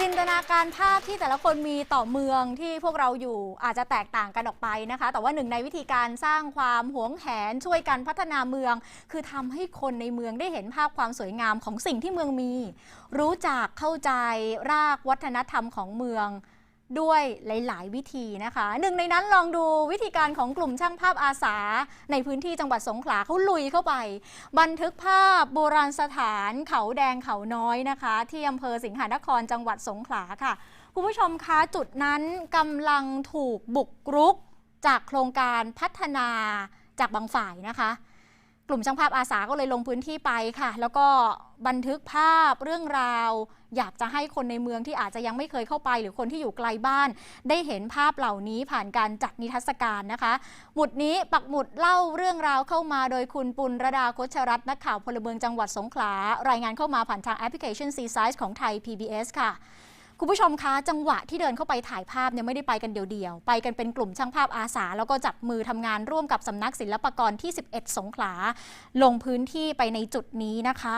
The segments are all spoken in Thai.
จินตนาการภาพที่แต่ละคนมีต่อเมืองที่พวกเราอยู่อาจจะแตกต่างกันออกไปนะคะ แต่ว่าหนึ่งในวิธีการสร้างความหวงแหนช่วยกันพัฒนาเมือง คือทำให้คนในเมืองได้เห็นภาพความสวยงามของสิ่งที่เมืองมี รู้จักเข้าใจรากวัฒนธรรมของเมือง ด้วยหลาย ๆ วิธีนะคะหนึ่งในนั้นลองดูวิธีการของกลุ่มช่างภาพอาสา ในพื้นที่จังหวัดสงขลาเขาลุยเข้าไป บันทึกภาพโบราณสถานเขาแดงเขาน้อยนะคะ ที่อำเภอสิงหานครจังหวัดสงขลาค่ะ คุณผู้ชมคะจุดนั้นกำลังถูกบุกรุก จากโครงการพัฒนาจากบางฝ่ายนะคะ กลุ่มช่างภาพอาสาก็เลยลงพื้นที่ไปค่ะ แล้วก็บันทึกภาพเรื่องราว อยากจะให้คนในเมืองที่อาจจะยังไม่เคยเข้าไป หรือคนที่อยู่ไกลบ้าน ได้เห็นภาพเหล่านี้ผ่านการจัดนิทรรศการนะคะ หมุดนี้ปักหมุดเล่าเรื่องราวเข้ามาโดยคุณปุณรดาโคชรัตน์นักข่าวพลเมืองจังหวัดสงขลารายงานเข้ามาผ่านทางแอปพลิเคชัน C Size ของไทย PBS ค่ะ คุณผู้ชมคะจังหวะที่เดินเข้าไปถ่ายภาพเนี่ยไม่ได้ไปกันเดียวๆ ไปกันเป็นกลุ่มช่างภาพอาสา แล้วก็จับมือทำงานร่วมกับสำนักศิลปากรที่ 11 สงขลา ลงพื้นที่ไปในจุดนี้นะคะ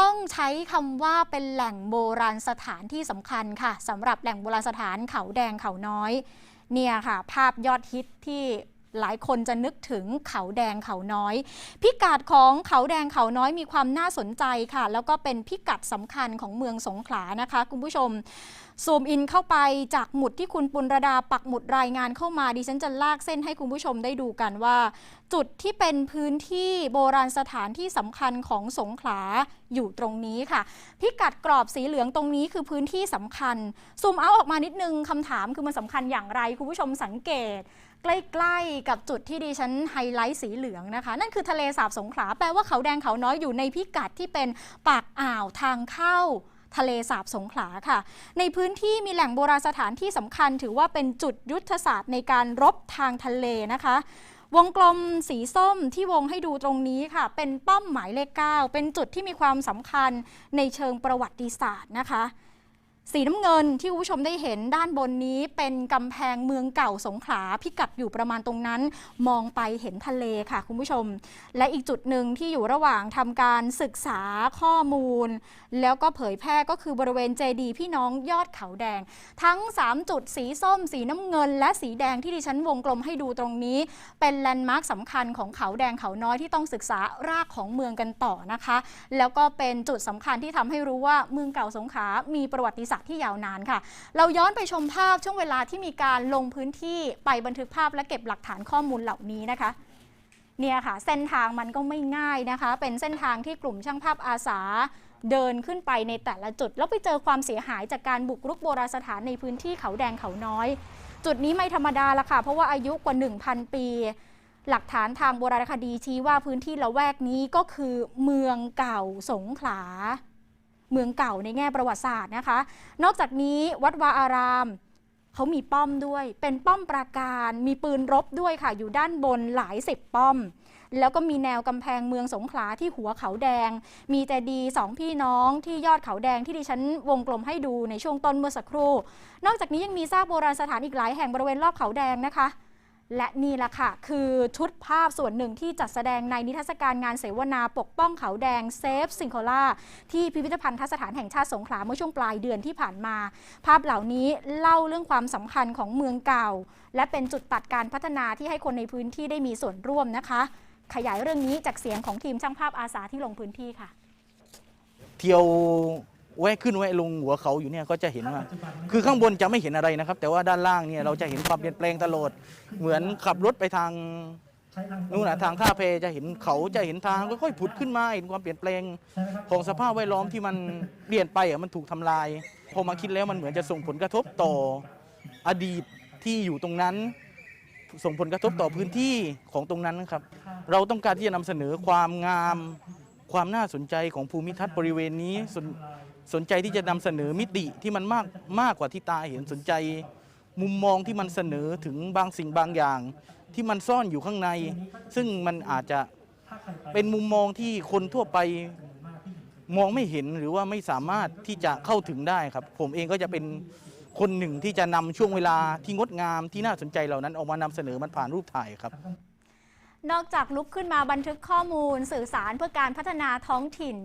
ต้องใช้คำว่าเป็นแหล่งโบราณสถานที่สำคัญค่ะสำหรับแหล่งโบราณสถานเขาแดงเขาน้อย เนี่ยค่ะ ภาพยอดฮิตที่ หลายคนจะนึกถึงเขาแดงเขาน้อย พิกัดของเขาแดงเขาน้อยมีความน่าสนใจค่ะ แล้วก็เป็นพิกัดสำคัญของเมืองสงขลานะคะ คุณผู้ชมซูมอินเข้าไปจากหมุดที่คุณปุณรดาปักหมุดรายงานเข้ามาดิฉันจะลากเส้นให้คุณผู้ชมได้ดูกันว่า จุดที่เป็นพื้นที่โบราณสถานที่สำคัญของสงขลาอยู่ตรงนี้ค่ะ พิกัดกรอบสีเหลืองตรงนี้คือพื้นที่สำคัญซูมเอาออกมานิดนึงคำถามคือมันสำคัญอย่างไร คุณผู้ชมสังเกต ใกล้ๆกับจุดที่ดิฉันไฮไลท์สีเหลืองนะคะ นั่นคือทะเลสาบสงขลาแปลว่าเขาแดงเขาน้อยอยู่ในพิกัดที่เป็นปากอ่าวทางเข้าทะเลสาบสงขลาค่ะ ในพื้นที่มีแหล่งโบราณสถานที่สำคัญ ถือว่าเป็นจุดยุทธศาสตร์ในการรบทางทะเลนะคะ วงกลมสีส้มที่วงให้ดูตรงนี้ค่ะ เป็นป้อมหมายเลข 9 เป็นจุดที่มีความสำคัญในเชิงประวัติศาสตร์นะคะ สีน้ำเงินที่คุณผู้ชมได้เห็นด้านบนนี้เป็นกำแพงเมืองเก่าสงขลาพิกัดอยู่ประมาณตรงนั้น มองไปเห็นทะเลค่ะคุณผู้ชม และอีกจุดหนึ่งที่อยู่ระหว่างทำการศึกษาข้อมูล แล้วก็เผยแพร่ก็คือบริเวณเจดีพี่น้องยอดเขาแดง ทั้ง 3 จุดสีส้ม สีน้ำเงิน และสีแดงที่ดิฉันวงกลมให้ดูตรงนี้ เป็นแลนด์มาร์คสำคัญของเขาแดงเขาน้อยที่ต้องศึกษารากของเมืองกันต่อนะคะ แล้วก็เป็นจุดสำคัญที่ทำให้รู้ว่าเมืองเก่าสงขลามีประวัติศาสตร์ที่ยาวนานค่ะ เราย้อนไปชมภาพช่วงเวลาที่มีการลงพื้นที่ไปบันทึกภาพและเก็บหลักฐานข้อมูลเหล่านี้นะคะเนี่ยค่ะเส้นทางมันก็ไม่ง่ายนะคะ เป็นเส้นทางที่กลุ่มช่างภาพอาสาเดินขึ้นไปในแต่ละจุด แล้วไปเจอความเสียหายจากการบุกรุกโบราณสถานในพื้นที่เขาแดงเขาน้อย จุดนี้ไม่ธรรมดาละค่ะ เพราะว่าอายุกว่า 1,000 ปี หลักฐานทางโบราณคดีชี้ว่าพื้นที่ละแวกนี้ก็คือเมืองเก่าสงขลา เมืองเก่าในแง่ประวัติศาสตร์นะคะ นอกจากนี้วัดวาอารามเขามีป้อมด้วย เป็นป้อมปราการ มีปืนรบด้วยค่ะ อยู่ด้านบนหลายสิบป้อม แล้วก็มีแนวกำแพงเมืองสงขลาที่หัวเขาแดง มีเจดีสองพี่น้องที่ยอดเขาแดงที่ดิฉันวงกลมให้ดูในช่วงต้นเมื่อสักครู่ นอกจากนี้ยังมีซากโบราณสถานอีกหลายแห่งบริเวณรอบเขาแดงนะคะ และนี่แหละค่ะ คือชุดภาพส่วนหนึ่งที่จัดแสดงในนิทรรศการงานเสวนาปกป้องเขาแดงเซฟซิงโคล่าที่พิพิธภัณฑสถานแห่งชาติสงขลาเมื่อช่วงปลายเดือนที่ผ่านมา ภาพเหล่านี้เล่าเรื่องความสำคัญของเมืองเก่า และเป็นจุดตัดการพัฒนาที่ให้คนในพื้นที่ได้มีส่วนร่วมนะคะ ขยายเรื่องนี้จากเสียงของทีมช่างภาพอาสาที่ลงพื้นที่ค่ะ เที่ยว แวะขึ้นแวะลงหัวเขาอยู่เนี่ยก็จะเห็นว่า คือข้างบนจะไม่เห็นอะไรนะครับ แต่ว่าด้านล่างเนี่ยเราจะเห็นความเปลี่ยนแปลงตลอด เหมือนขับรถไปทางนู่นนะทางท่าเพจะเห็นเขาจะเห็นทางค่อยๆผุดขึ้นมาเห็นความเปลี่ยนแปลงของสภาพแวดล้อมที่มันเปลี่ยนไปอะมันถูกทำลายพอมาคิดแล้วมันเหมือนจะส่งผลกระทบต่ออดีตที่อยู่ตรงนั้น ส่งผลกระทบต่อพื้นที่ของตรงนั้นนะครับ เราต้องการที่จะนำเสนอความงามความน่าสนใจของภูมิทัศน์บริเวณนี้ สนใจที่จะนำเสนอมิติที่มันมากมากกว่าที่ตาเห็นสนใจ มุมมองที่มันเสนอถึงบางสิ่งบางอย่าง ที่มันซ่อนอยู่ข้างใน ซึ่งมันอาจจะเป็นมุมมองที่คนทั่วไปมองไม่เห็นหรือว่าไม่สามารถที่จะเข้าถึงได้ครับ ผมเองก็จะเป็นคนหนึ่งที่จะนำช่วงเวลาที่งดงามที่น่าสนใจเหล่านั้นออกมานำเสนอมันผ่านรูปถ่ายครับ นอกจากลุกขึ้นมาบันทึกข้อมูล สื่อสารเพื่อการพัฒนาท้องถิ่น